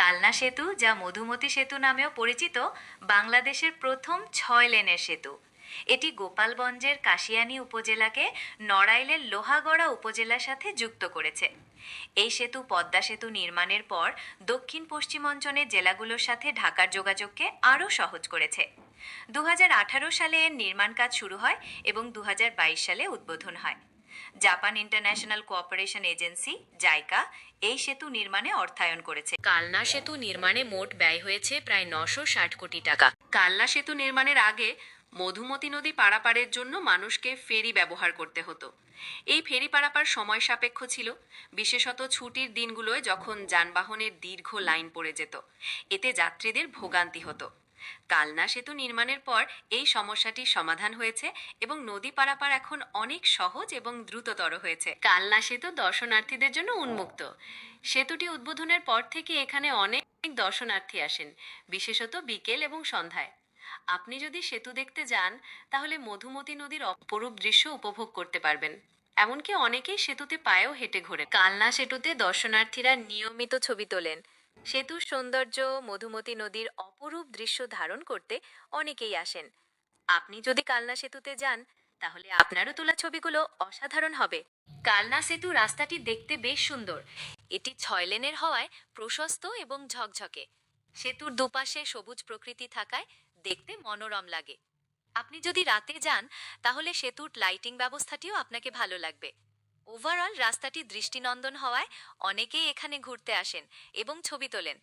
কালনা সেতু, যা মধুমতি সেতু নামেও পরিচিত, বাংলাদেশের প্রথম ছয় লেনের সেতু। এটি গোপালগঞ্জের কাশিয়ানী উপজেলাকে নড়াইলের লোহাগড়া উপজেলার সাথে যুক্ত করেছে। এই সেতু পদ্মা সেতু নির্মাণের পর দক্ষিণ পশ্চিম অঞ্চলের জেলাগুলোর সাথে ঢাকার যোগাযোগকে আরও সহজ করেছে। দু হাজার আঠারো সালে এর নির্মাণ কাজ শুরু হয় এবং দু হাজার বাইশ সালে উদ্বোধন হয়। Japan International Cooperation Agency, JICA, এই সেতু নির্মাণে অর্থায়ন করেছে। কালনা সেতু নির্মাণে মোট ব্যয় হয়েছে প্রায় নশো ষাট কোটি টাকা। কালনা সেতু নির্মাণের আগে মধুমতি নদী পারাপারের জন্য মানুষকে ফেরি ব্যবহার করতে হতো। এই ফেরি পারাপার সময় সাপেক্ষ ছিল। বিশেষত ছুটির দিনগুলোয় যখন যানবাহনের দীর্ঘ লাইন পড়ে যেত। এতে যাত্রীদের ভোগান্তি হতো। কালনা সেতু নির্মাণের পর এই সমস্যাটির সমাধান হয়েছে এবং নদী পারাপার এখন অনেক সহজ এবং দ্রুততর হয়েছে। কালনা সেতু দর্শনার্থীদের জন্য উন্মুক্ত। সেতুটি উদ্বোধনের পর থেকে এখানে অনেক দর্শনার্থী আসেন, বিশেষত বিকেল এবং সন্ধ্যায়। আপনি যদি সেতু দেখতে যান, তাহলে মধুমতি নদীর অপরূপ দৃশ্য উপভোগ করতে পারবেন। এমনকি অনেকেই সেতুতে পায়েও হেঁটে ঘোরে কালনা সেতুতে দর্শনার্থীরা নিয়মিত ছবি তোলেন। সেতুর সৌন্দর্য, মধুমতি নদীর অপরূপ দৃশ্য ধারণ করতে অনেকেই আসেন। আপনি যদি কালনা সেতুতে যান, তাহলে আপনারও তোলা ছবিগুলো অসাধারণ হবে। কালনা সেতু রাস্তাটি দেখতে বেশ সুন্দর। এটি ছয় লেনের হওয়ায় প্রশস্ত এবং ঝকঝকে। সেতুর দুপাশে সবুজ প্রকৃতি থাকায় দেখতে মনোরম লাগে। আপনি যদি রাতে যান, তাহলে সেতুর লাইটিং ব্যবস্থাটিও আপনাকে ভালো লাগবে। ওভারঅল রাস্তাটি দৃষ্টিনন্দন হওয়ায় অনেকেই এখানে ঘুরতে আসেন এবং ছবি তোলেন।